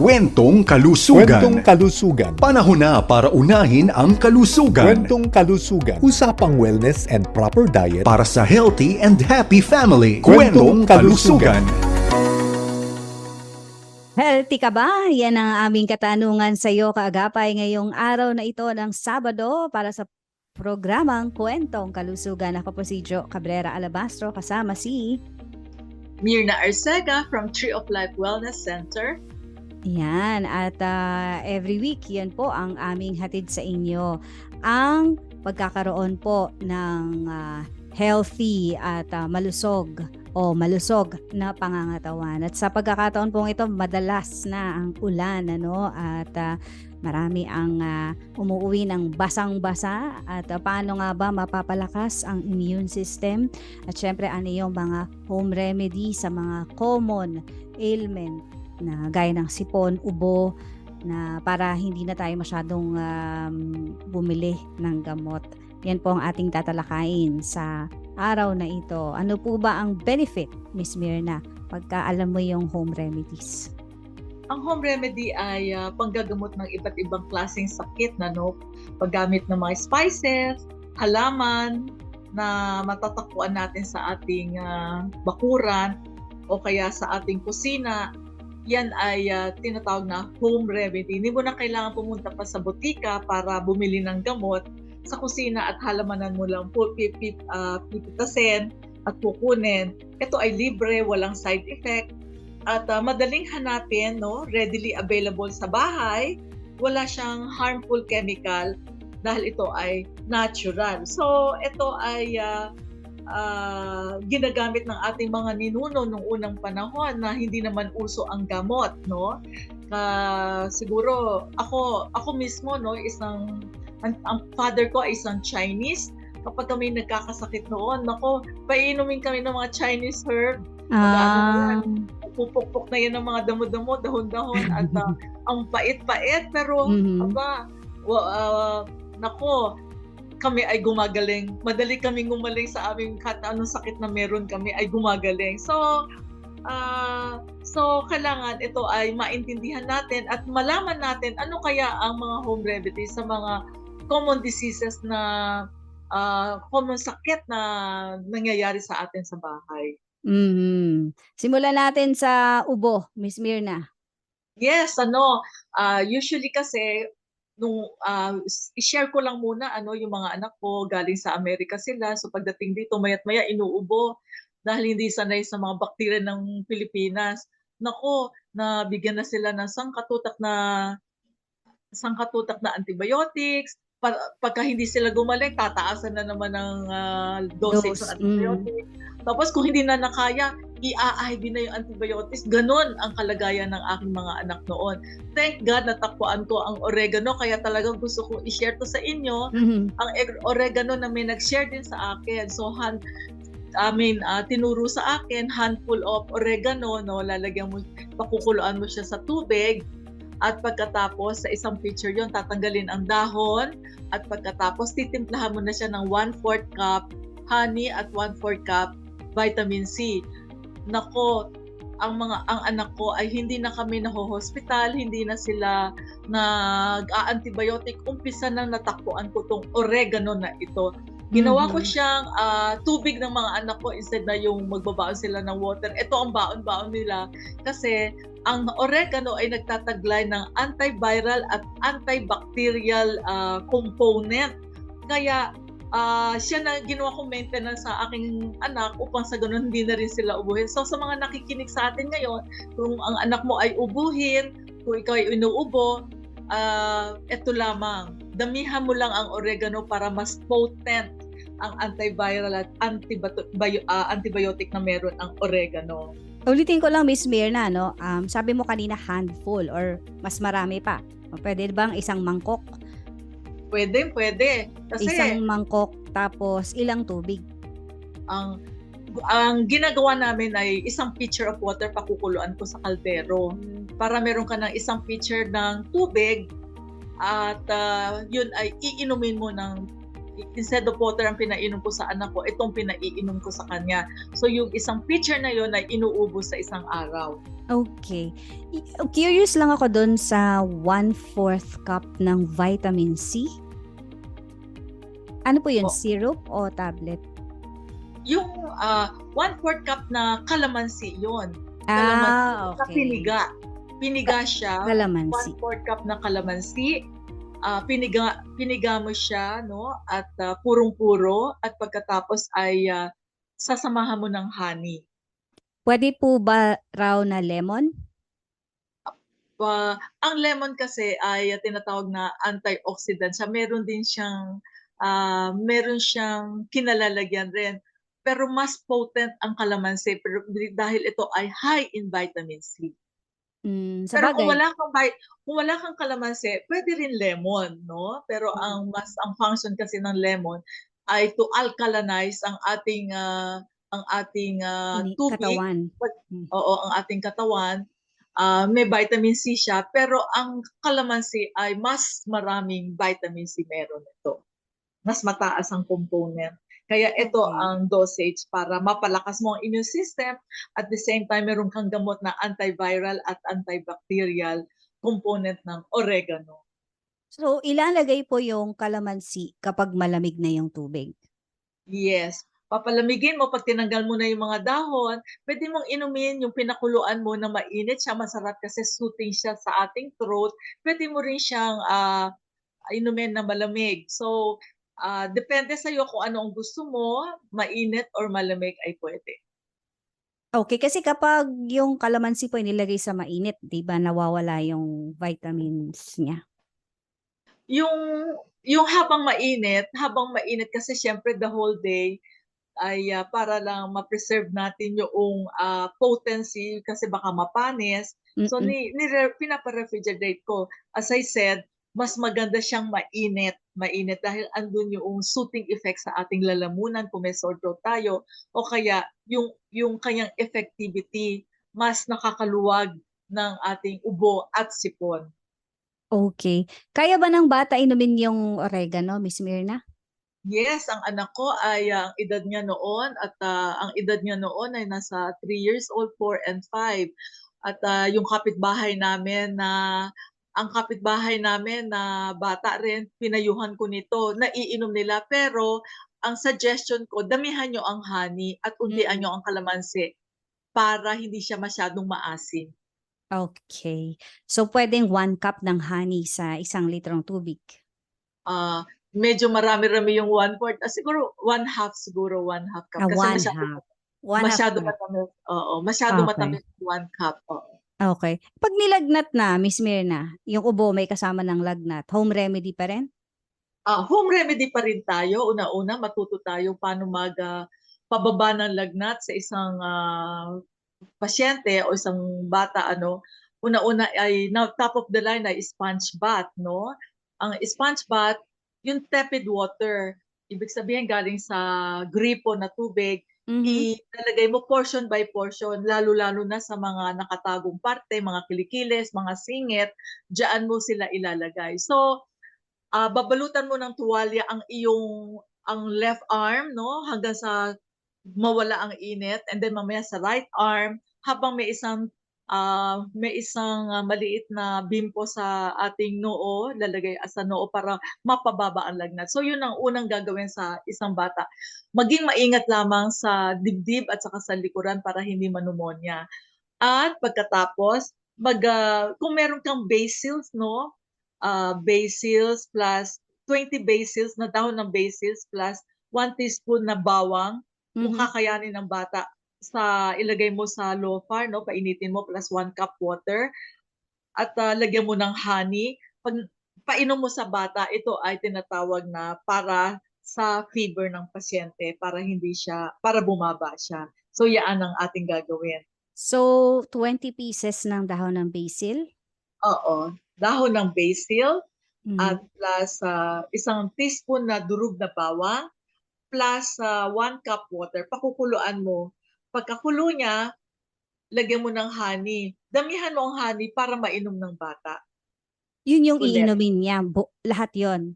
Kwentong kalusugan. Kwentong kalusugan. Panahon na para unahin ang kalusugan. Kwentong kalusugan. Usapang wellness and proper diet. Para sa healthy and happy family. Kwentong kalusugan. Healthy ka ba? Yan ang aming katanungan sa iyo kaagapay ngayong araw na ito ng Sabado para sa programang Kwentong Kalusugan. Ako po si Jo Cabrera Alabastro kasama si Mirna Arcega from Tree of Life Wellness Center. Yan, at ah, every week, yan po ang aming hatid sa inyo. Ang pagkakaroon po ng ah, healthy at ah, malusog o malusog na pangangatawan. At sa pagkakataon pong ito, madalas na ang ulan, ano, at ah, marami ang ah, umuwi ng basang-basa. At ah, paano nga ba mapapalakas ang immune system? At syempre ano yung mga home remedy sa mga common ailment na gaya ng sipon, ubo, na para hindi na tayo masyadong um, bumili ng gamot. Yan po ang ating tatalakayin sa araw na ito. Ano po ba ang benefit, Miss Mirna, pagka alam mo yung home remedies? Ang home remedy ay ah, panggagamot ng iba't ibang klaseng sakit na no, paggamit ng mga spices, halaman na matatakuan natin sa ating ah, bakuran o kaya sa ating kusina. Yan ay ah, tinatawag na home remedy. Hindi mo na kailangan pumunta pa sa botika para bumili ng gamot. Sa kusina at halamanan mo lang po pipit, uh, pipitasin at kukunin. Ito ay libre, walang side effect at ah, madaling hanapin, no? readily available sa bahay. Wala siyang harmful chemical dahil ito ay natural. So, ito ay ah, ah, ginagamit ng ating mga ninuno nung unang panahon na hindi naman uso ang gamot, no? Ah, siguro ako ako mismo no isang ang, ang father ko ay isang Chinese. Kapag kami nagkakasakit noon, nako, painumin kami ng mga Chinese herb Ah, pupukpok na yan ng mga damo-damo, dahon-dahon at ah, ang pait-pait pero Mhm. aba wa, ah, nako kami ay gumagaling. Madali kaming gumaling sa aming kahit anong sakit na meron kami ay gumagaling. So ah so kailangan ito ay maintindihan natin at malaman natin ano kaya ang mga home remedies sa mga common diseases na ah, common sakit na nangyayari sa atin sa bahay. mhm. Simulan natin sa ubo, Miss Mirna. Yes, ano, ah, usually kasi nung ah, s- i-share ko lang muna ano yung mga anak ko galing sa Amerika sila so pagdating dito mayat maya inuubo dahil hindi sanay sa mga bakterya ng Pilipinas. Nako, nabigyan na sila ng sangkatutak na sangkatutak na antibiotics. Pa- pagka hindi sila gumaling, tataasan na naman ng ah, dosage Dose, ng antibiotics. Tapos kung hindi na nakaya, i-IV na yung antibiotics. Ganon ang kalagayan ng aking mga anak noon. Thank God natakpuan ko ang oregano kaya talagang gusto kong i-share to sa inyo. Mhm. Ang eg- oregano na may nag-share din sa akin. So, han, I mean, ah, tinuro sa akin, handful of oregano, no, lalagyan mo, pakukuluan mo siya sa tubig. At pagkatapos, sa isang pitcher yon tatanggalin ang dahon. At pagkatapos, titimplahan mo na siya ng 1-4 cup honey at 1-4 cup vitamin C. Nako, ang mga ang anak ko ay hindi na kami naho-hospital, hindi na sila nag-antibiotic. Umpisa nang natakpuan ko tong oregano na ito. Ginawa ko Mhm. siyang ah, tubig ng mga anak ko instead na yung magbabaon sila ng water. Ito ang baon-baon nila kasi ang oregano ay nagtataglay ng antiviral at antibacterial ah, component. Kaya ah, siya na ginawa kong maintenance sa aking anak upang sa ganun hindi na rin sila ubuhin. So sa mga nakikinig sa atin ngayon, kung ang anak mo ay ubuhin, kung ikaw ay inuubo, ah ito lamang. Damihan mo lang ang oregano para mas potent ang antiviral at antibiotic na meron ang oregano. Ulitin ko lang, Miss Mirna, no? Um, sabi mo kanina handful or mas marami pa. O, Pwede bang isang mangkok? Pwede, pwede. Kasi Isang mangkok tapos ilang tubig? ang ang ginagawa namin ay isang pitcher of water pakukuluan ko sa kaldero para meron ka ng isang pitcher ng tubig at ah, yun ay iinumin mo ng instead of water ang pinainom ko sa anak ko, itong pinaiinom ko sa kanya. So yung isang pitcher na yon ay inuubos sa isang araw. Okay. Curious lang ako doon sa 1/4 cup ng vitamin C. Ano po yun? Po. Syrup o tablet? Yung ah, one-fourth cup na kalamansi yon. Ah, Sa okay. piniga. Piniga siya. Kalamansi. one-fourth cup na kalamansi. Ah, piniga, piniga mo siya, no? At ah, purong-puro. At pagkatapos ay ah, sasamahan mo ng honey. Pwede po ba raw na lemon? Pa- ang lemon kasi ay ah, tinatawag na antioxidant siya. Meron din siyang ah, meron siyang kinalalagyan rin. Pero mas potent ang kalamansi pero dahil ito ay high in vitamin C. Mm, sa Pero kung wala kang vi- kung wala kang kalamansi, pwede rin lemon, no? Pero Mm. ang mas ang function kasi ng lemon ay to alkalinize ang ating ah, ang ating ah, ini- tubig katawan. Oo, ang ating katawan, ah, may vitamin C siya, pero ang kalamansi ay mas maraming vitamin C meron ito. Mas mataas ang component. Kaya ito Okay. ang dosage para mapalakas mo ang immune system at the same time meron kang gamot na antiviral at antibacterial component ng oregano. So, ilalagay po yung kalamansi kapag malamig na yung tubig. Yes. Papalamigin mo pag tinanggal mo na yung mga dahon, pwede mong inumin yung pinakuluan mo na mainit siya, masarap kasi soothing siya sa ating throat. Pwede mo rin siyang ah, inumin na malamig. So, ah, depende sa iyo kung ano ang gusto mo, mainit or malamig ay pwede. Okay, kasi kapag yung kalamansi po inilagay sa mainit, 'di ba, nawawala yung vitamins niya. Yung yung habang mainit, habang mainit kasi syempre the whole day ay ah, para lang ma-preserve natin yung ah, potency kasi baka mapanis. So Mm-mm. ni, ni pinapa-refrigerate ko. As I said, mas maganda siyang mainit. Mainit dahil andun yung soothing effect sa ating lalamunan kung may sore throat tayo o kaya yung yung kanyang effectivity mas nakakaluwag ng ating ubo at sipon. Okay. Kaya ba ng bata inumin yung oregano, Miss Mirna? Yes, ang anak ko ay ah, ang edad niya noon at ah, ang edad niya noon ay nasa 3 years old, 4 and 5. At ah, yung kapitbahay namin na ang kapitbahay namin na bata rin, pinayuhan ko nito, naiinom nila. Pero ang suggestion ko, damihan nyo ang honey at untian Mm. nyo ang kalamansi para hindi siya masyadong maasim. Okay. So, pwedeng one cup ng honey sa isang litrong tubig. Ah, medyo marami-rami yung one fourth. Ah, siguro one half siguro, one half cup. Ah, Kasi one masyado half. One half masyado cup. matamis. Oo, masyado Okay. matamis one cup. Oo. Okay. Pag nilagnat na, Miss Mirna, yung ubo may kasama ng lagnat, home remedy pa rin? Ah, home remedy pa rin tayo. Una-una, matuto tayo paano mag ah, pababa ng lagnat sa isang ah, pasyente o isang bata ano. Una-una ay na, top of the line ay sponge bath, no? Ang sponge bath, yung tepid water, ibig sabihin galing sa gripo na tubig, Mhm. ilalagay mo portion by portion, lalo-lalo na sa mga nakatagong parte, mga kilikilis, mga singit, diyan mo sila ilalagay. So, ah, babalutan mo ng tuwalya ang iyong ang left arm, no, hanggang sa mawala ang init, and then mamaya sa right arm, habang may isang ah, may isang ah, maliit na bimpo sa ating noo, lalagay sa noo para mapababa ang lagnat. So yun ang unang gagawin sa isang bata. Maging maingat lamang sa dibdib at saka sa likuran para hindi manumonya. At pagkatapos, mag, ah, kung meron kang basils, no? Ah, basils plus 20 basils na dahon ng basils plus 1 teaspoon na bawang kung Mhm. kakayanin ng bata sa ilagay mo sa low fire, no? Painitin mo plus 1 cup water at ah, lagyan mo ng honey. Pag painom mo sa bata, ito ay tinatawag na para sa fever ng pasyente para hindi siya para bumaba siya. So yaan ang ating gagawin. So, 20 pieces ng dahon ng basil. Oo, dahon ng basil Mhm. at plus ah, isang teaspoon na durug na bawang plus ah, 1 cup water. Pakukuluan mo. Pagkakulo niya, lagyan mo ng honey. Damihan mo ang honey para mainom ng bata. Yun yung Ulit. iinumin niya. Bu- lahat yon.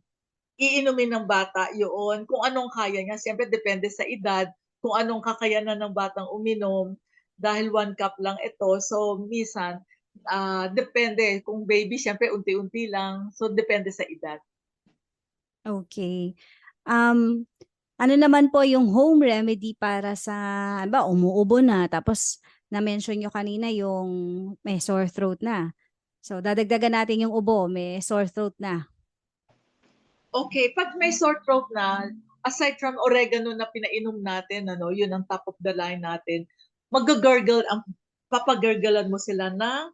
iinumin ng bata yun. Kung anong kaya niya. Siyempre, depende sa edad. Kung anong kakayanan ng batang uminom. Dahil one cup lang ito. So, minsan, ah, depende. Kung baby, siyempre, unti-unti lang. So, depende sa edad. Okay. Um, ano naman po yung home remedy para sa, ba, umuubo na, tapos na-mention nyo kanina yung may sore throat na. So, dadagdagan natin yung ubo, may sore throat na. Okay, pag may sore throat na, aside from oregano na pinainom natin, ano, yun ang top of the line natin, mag-gurgle, ang papagurglan mo sila ng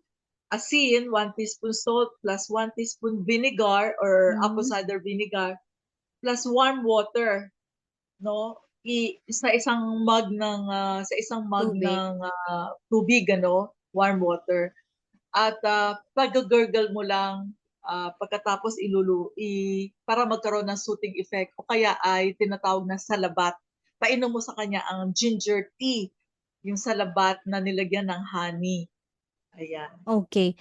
asin, 1 teaspoon salt, plus 1 teaspoon vinegar or Mhm. apple cider vinegar, plus warm water, no? I, sa isang mug ng ah, sa isang mug Tubig. ng ah, tubig ano, warm water. At uh, pag-gurgle mo lang ah, pagkatapos ilulu i para magkaroon ng soothing effect o kaya ay tinatawag na salabat. Painom mo sa kanya ang ginger tea, yung salabat na nilagyan ng honey. Ayan. Okay.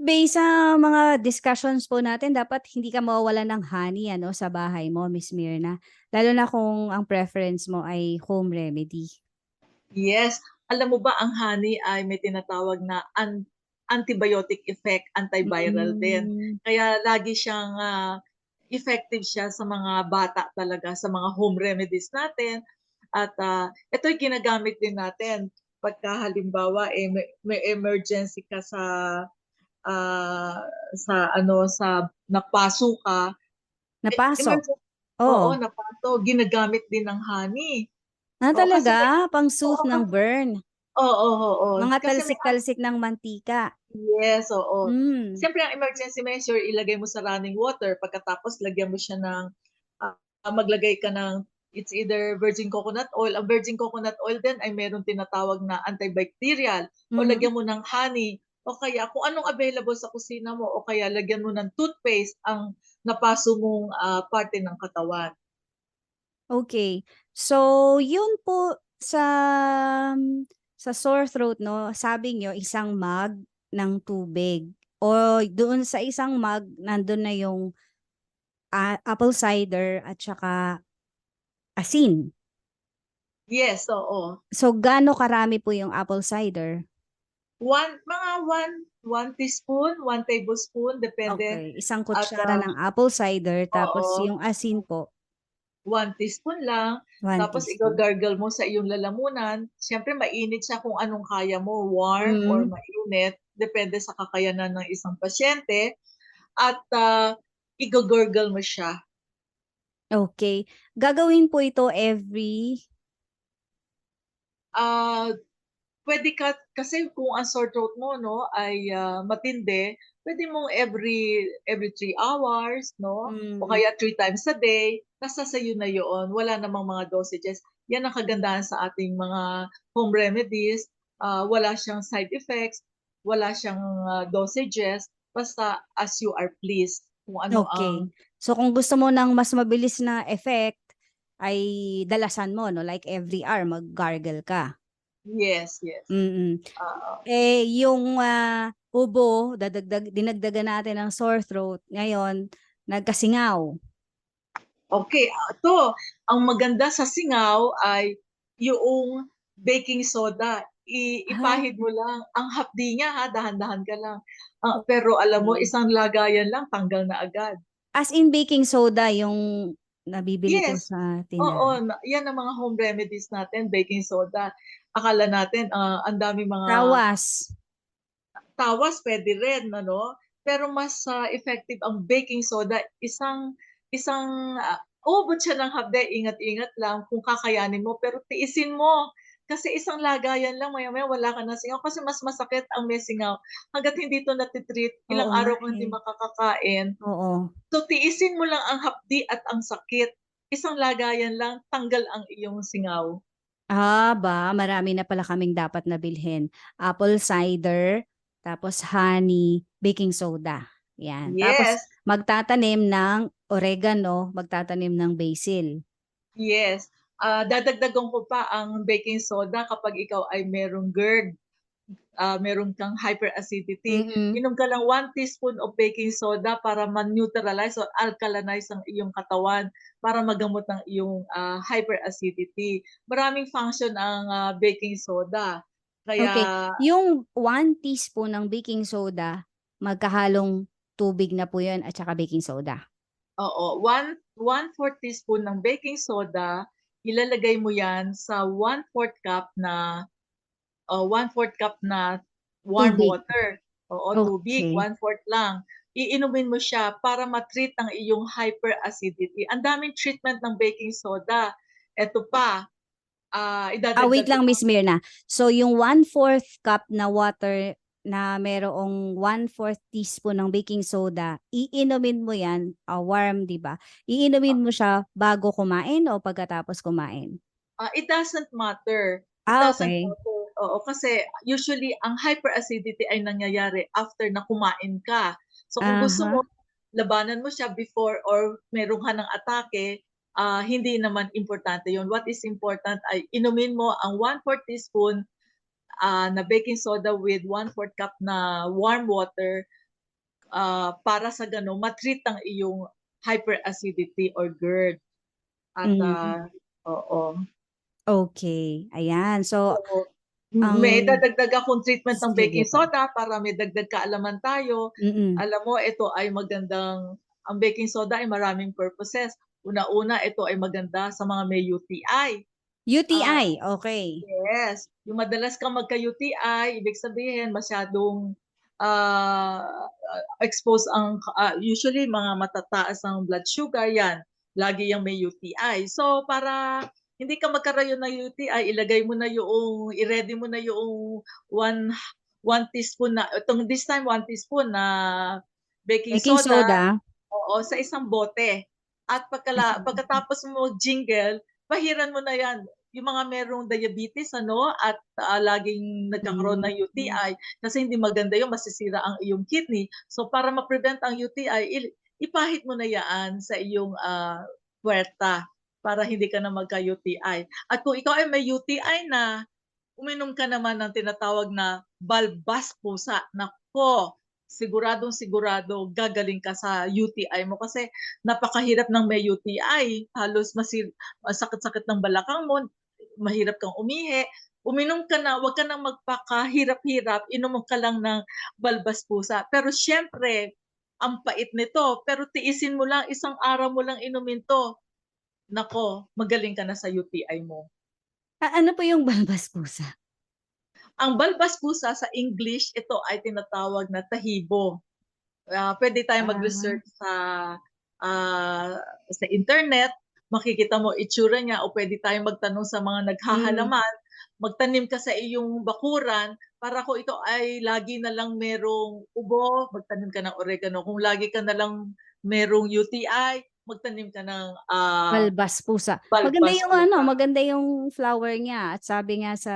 Based sa mga discussions po natin, dapat hindi ka mawawalan ng honey ano, sa bahay mo, Miss Mirna. Lalo na kung ang preference mo ay home remedy. Yes, alam mo ba ang honey ay may tinatawag na an- antibiotic effect, antiviral din. Mm, Kaya lagi siyang ah, effective siya sa mga bata talaga, sa mga home remedies natin. At ah, ito'y ginagamit din natin pagka halimbawa eh, may, may emergency ka sa ah, sa ano sa napaso ka. Eh, Napasok. emergency- Oo, Oh. napaso. Ginagamit din ng honey. Ah, Oo, kasi talaga? Pang-soothe oo, ng kasi- burn. Oo, oo, oo. Mga Kasi may- talsik-talsik ng mantika. Yes, oo. Mm. Siyempre, ang emergency measure, ilagay mo sa running water. Pagkatapos, lagyan mo siya ng, ah, maglagay ka ng, it's either virgin coconut oil. Ang virgin coconut oil din ay meron tinatawag na antibacterial. O Mhm. lagyan mo ng honey. O kaya, kung anong available sa kusina mo. O kaya, lagyan mo ng toothpaste ang napaso mong ah, parte ng katawan. Okay. So, yun po sa sa sore throat, no? Sabi nyo, isang mug ng tubig. O doon sa isang mug, nandun na yung ah, apple cider at saka asin. Yes, oo. So, gaano karami po yung apple cider? One, mga one, one teaspoon, one tablespoon, depende. Okay. Isang At, kutsara ah, ng apple cider, tapos oo. yung asin po, One teaspoon lang. one Tapos teaspoon. igagargle mo sa iyong lalamunan. Siyempre mainit siya kung anong kaya mo, warm or Mm. mainit, depende sa kakayanan ng isang pasyente. At uh, igagargle mo siya. Okay. Gagawin po ito every Ah, pwede ka kasi kung ang sore throat mo no ay ah, matindi, pwede mong every every three hours, no? O Mm. kaya three times a day, nasa sayo na yun. Wala namang mga dosages. Yan ang kagandahan sa ating mga home remedies. Ah, wala siyang side effects, wala siyang ah, dosages, basta as you are pleased. Kung ano Okay. ang So kung gusto mo ng mas mabilis na effect, ay dalasan mo, no? Like every hour, mag-gargle ka. Yes, yes. Mm-mm. Ah, Eh, yung ah, ubo, dadagdag, dinagdagan natin ng sore throat. Ngayon, nagkasingaw. Okay, ah, ito, ang maganda sa singaw ay yung baking soda. I, Ah. ipahid mo lang. Ang hapdi niya ha, dahan-dahan ka lang. Ah, pero alam mo, Okay. isang lagayan lang, tanggal na agad. As in baking soda, yung nabibili ko Yes. sa Oo, tindahan. na- yan ang mga home remedies natin, baking soda. Akala natin, ah, ang dami mga Tawas. tawas, pwede rin, ano? Pero mas ah, effective ang baking soda. Isang, isang, uh, ubod siya ng hapde, ingat-ingat lang kung kakayanin mo, pero tiisin mo. Kasi isang lagayan lang, maya-maya wala ka na singaw. Kasi mas masakit ang may singaw. Hanggat hindi ito natitreat, ilang Oo araw ka hindi makakakain. Oo. So, tiisin mo lang ang hapdi at ang sakit. Isang lagayan lang, tanggal ang iyong singaw. Ah, ba, marami na pala kaming dapat na bilhin. Apple cider, tapos honey, baking soda. Yan. Tapos Yes, magtatanim ng oregano, magtatanim ng basil. yes. Ah, dadagdagan ko pa ang baking soda kapag ikaw ay merong GERD. Ah, meron kang hyperacidity, Mm-mm. inom ka lang 1 teaspoon of baking soda para ma-neutralize or alkalinize ang iyong katawan para magamot ang iyong ah, hyperacidity. Maraming function ang ah, baking soda. Kaya Okay. Yung 1 teaspoon ng baking soda, magkahalong tubig na po yun at saka baking soda. Oo, 1 1/4 teaspoon ng baking soda, ilalagay mo 'yan sa 1/4 cup na oh, 1/4 cup na warm Tubig. water. Oo, tubig, Okay. 1/4 lang. Iinumin mo siya para ma-treat ang iyong hyperacidity. Ang daming treatment ng baking soda. Eto pa, ah, idadagdag Ah, wait lang Miss Mirna. So yung 1/4 cup na water na merong 1/4 teaspoon ng baking soda, iinumin mo yan, ah, warm, di ba? Iinumin mo siya bago kumain o pagkatapos kumain? Ah, it doesn't matter. It Ah, doesn't okay. matter. Oo, kasi usually ang hyperacidity ay nangyayari after na kumain ka. So kung gusto Aha. mo, labanan mo siya before or meron ka ng atake, ah, hindi naman importante yon. What is important ay inumin mo ang 1/4 teaspoon ah, na baking soda with 1/4 cup na warm water ah, para sa gano'n ma-treat ang iyong hyperacidity or GERD. At Mm. ah, oo. Okay. Ayan. So, Oo. Ang- may dadagdag akong treatment ng baking soda para may dagdag kaalaman tayo. mm Alam mo, ito ay magandang, ang baking soda ay maraming purposes. Una-una, ito ay maganda sa mga may UTI. UTI, okay. Yes. Yung madalas kang magka-UTI, ibig sabihin masyadong ah, exposed ang, ah, usually mga matataas ang blood sugar, yan. Lagi yung may UTI. So, para hindi ka magkaroon ng UTI, ilagay mo na yung, i-ready mo na yung one, one teaspoon na, itong this time one teaspoon na baking, Baking soda. Oo, sa isang bote. At pagkala, bote. pagkatapos mo jingle, pahiran mo na yan. Yung mga merong diabetes, ano, at ah, laging nagkakaroon ng Mm. UTI, kasi hindi maganda yung masisira ang iyong kidney. So, para ma-prevent ang UTI, ipahit mo na yan sa iyong ah, puwerta para hindi ka na magka-UTI. At kung ikaw ay may UTI na, uminom ka naman ng tinatawag na balbas pusa. Nako, siguradong sigurado gagaling ka sa UTI mo kasi napakahirap ng may UTI. Halos masir sakit-sakit ng balakang mo, mahirap kang umihi. Uminom ka na, wag ka nang magpakahirap-hirap, inom ka lang ng balbas pusa. Pero siyempre, ang pait nito, pero tiisin mo lang, isang araw mo lang inumin to. Nako, magaling ka na sa UTI mo. A- ano po yung balbas pusa? Ang balbas pusa sa English, ito ay tinatawag na tahibo. Ah, pwede tayong Ah. mag-research sa ah, sa internet, makikita mo itsura niya o pwede tayong magtanong sa mga naghahalaman, magtanim ka sa iyong bakuran para kung ito ay lagi na lang merong ubo, magtanim ka ng oregano. Kung lagi ka na lang merong UTI, magtanim ka ng ah, Balbas pusa. balbas Maganda yung ano, pusa. maganda yung flower niya at sabi nga sa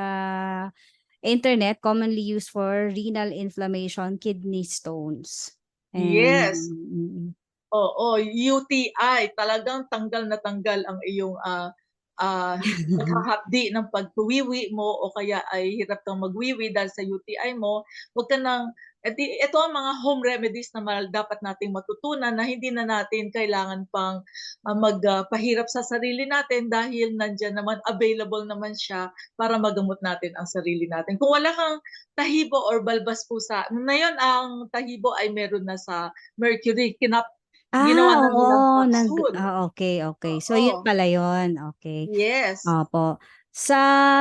internet commonly used for renal inflammation, kidney stones. Yes. mm, Oo, UTI, talagang tanggal na tanggal ang iyong ah ah, paghahapdi ng pagwiwi mo o kaya ay hirap kang magwiwi dahil sa UTI mo, wag ka nang edi, ito ang mga home remedies na mal, dapat nating matutunan na hindi na natin kailangan pang ah, magpahirap sa sarili natin dahil nandiyan naman available naman siya para magamot natin ang sarili natin. Kung wala kang tahibo or balbas pusa, ngayon ang tahibo ay meron na sa mercury, kinap Ah, Ginawa na nilang oo, nand- capsule. ah, okay, okay. So yun Oo. pala yun. Okay. Yes. Opo. Sa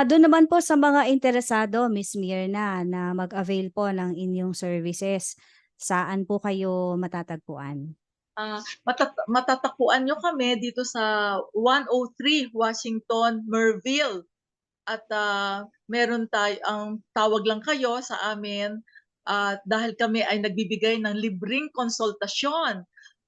doon naman po sa mga interesado, Miss Mirna, na mag-avail po ng inyong services, saan po kayo matatagpuan? Ah, matat- matatakuan nyo kami dito sa 103 Washington, Merville. At ah, meron tayo, ang tawag lang kayo sa amin at dahil kami ay nagbibigay ng libreng konsultasyon.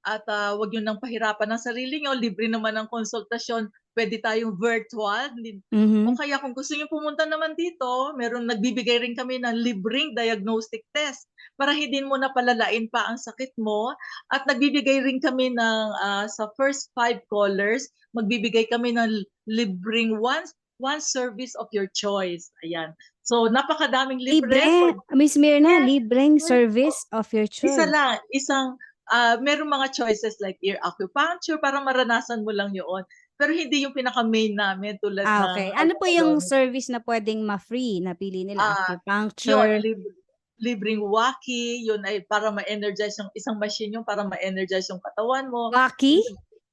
At ah, wag nyo nang pahirapan ng sarili nyo, libre naman ang konsultasyon. Pwede tayong virtual. Mhm. O kaya kung gusto nyo pumunta naman dito, meron nagbibigay rin kami ng libreng diagnostic test para hindi mo na palalain pa ang sakit mo. At nagbibigay rin kami ng ah, sa first five callers, magbibigay kami ng libreng one one service of your choice. Ayan. So, napakadaming libre. Libre. Miss Mirna, Yes. libreng service of your choice. Isa lang, isang, ah merong mga choices like ear acupuncture para maranasan mo lang yun. Pero hindi yung pinaka-main namin tulad Ah, ng okay. Ano po yung service na pwedeng ma-free? Napili nila Ah, acupuncture. yun, lib- libreng waki, yun ay para ma-energize yung isang machine yung para ma-energize yung katawan mo. Waki?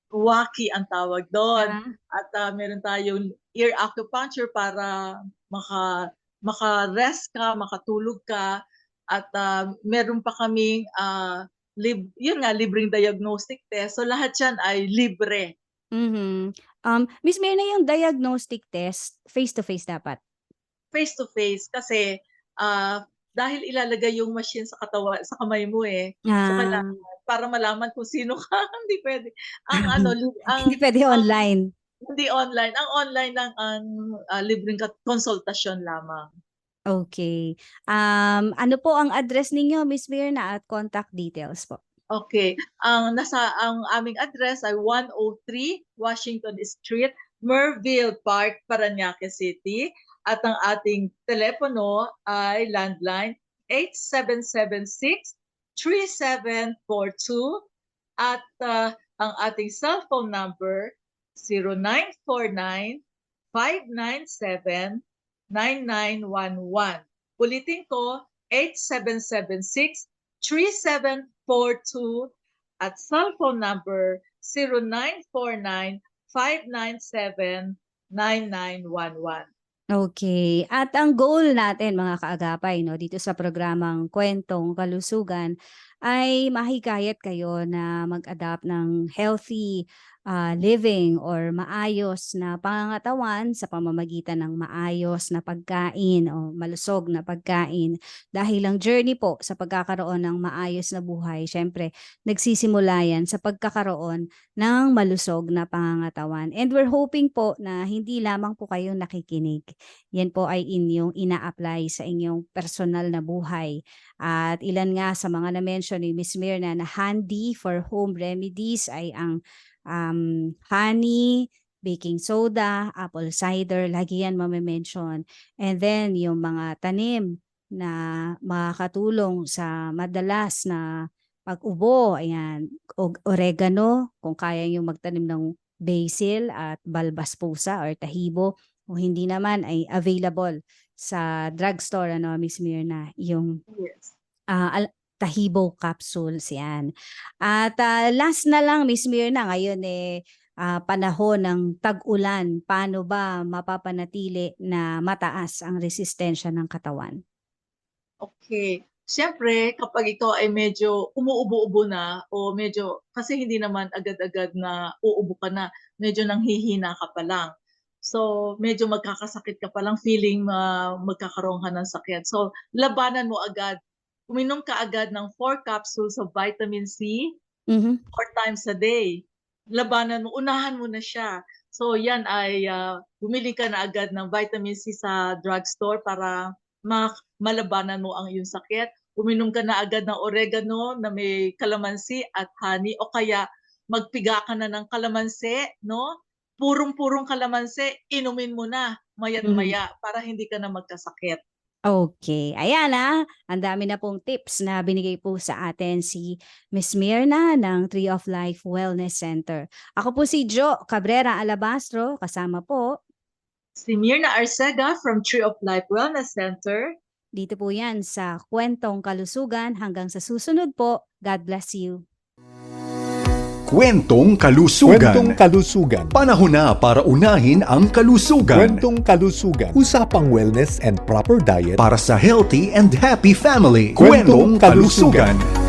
Waki ang tawag doon. Ah, At ah, meron tayong ear acupuncture para maka maka-rest ka, makatulog ka. At ah, meron pa kaming ah, lib, yun nga, libreng diagnostic test. So lahat yan ay libre. mhm. Um, Miss Mirna, yung diagnostic test, face-to-face dapat. Face to face kasi ah, dahil ilalagay yung machine sa katawan sa kamay mo eh. So Ah, kailangan para malaman kung sino ka, hindi pwede. Ang ano, ang hindi pwede ang- online. hindi online. Ang online lang ang ah, libreng konsultasyon lamang. Okay. Um, ano po ang address ninyo, Miss Mirna, at contact details po? Okay. Ang nasa ang aming address ay 103 Washington Street, Merville Park, Parañaque City. At ang ating telepono ay landline 8776-3742 at ah, ang ating cellphone number 0949-597-9911. Ulitin ko, 8776-3742 at cellphone number 0949-597-9911. Okay. At ang goal natin mga kaagapay no dito sa programang Kwentong Kalusugan ay mahikayat kayo na mag-adapt ng healthy ah, living or maayos na pangangatawan sa pamamagitan ng maayos na pagkain o malusog na pagkain. Dahil ang journey po sa pagkakaroon ng maayos na buhay, syempre, nagsisimula yan sa pagkakaroon ng malusog na pangangatawan. And we're hoping po na hindi lamang po kayong nakikinig. Yan po ay inyong ina-apply sa inyong personal na buhay. At ilan nga sa mga na-mention ni Miss Mirna na handy for home remedies ay ang um, honey, baking soda, apple cider, lagi yan mame-mention. And then yung mga tanim na makakatulong sa madalas na pag-ubo, ayan, oregano, kung kaya yung magtanim ng basil at balbaspusa or tahibo, o hindi naman ay available sa drugstore, ano, Miss Mirna, yung Yes. al- tahibo capsules yan. At ah, last na lang, Miss Mirna, ngayon eh, ah, panahon ng tag-ulan, paano ba mapapanatili na mataas ang resistensya ng katawan? Okay. Siyempre, kapag ikaw ay medyo umuubo-ubo na o medyo, kasi hindi naman agad-agad na uubo ka na, medyo nanghihina ka pa lang. So, medyo magkakasakit ka pa lang, feeling ma magkakaroon ka ng sakit. So, labanan mo agad. Uminom ka agad ng 4 capsules of vitamin C Mhm. four times a day. Labanan mo, unahan mo na siya. So yan ay ah, bumili ka na agad ng vitamin C sa drugstore para ma- malabanan mo ang iyong sakit. Uminom ka na agad ng oregano na may kalamansi at honey o kaya magpiga ka na ng kalamansi, no? Purong-purong kalamansi, inumin mo na mayat Mhm. maya para hindi ka na magkasakit. Okay. Ayan ah. Ang dami na pong tips na binigay po sa atin si Miss Mirna ng Tree of Life Wellness Center. Ako po si Jo Cabrera Alabastro. Kasama po. Si Mirna Arcega from Tree of Life Wellness Center. Dito po yan sa Kwentong Kalusugan. Hanggang sa susunod po. God bless you. Kwentong kalusugan. Kwentong kalusugan. Panahon na para unahin ang kalusugan. Kwentong kalusugan. Usapang wellness and proper diet. Para sa healthy and happy family. Kwentong Kwentong kalusugan.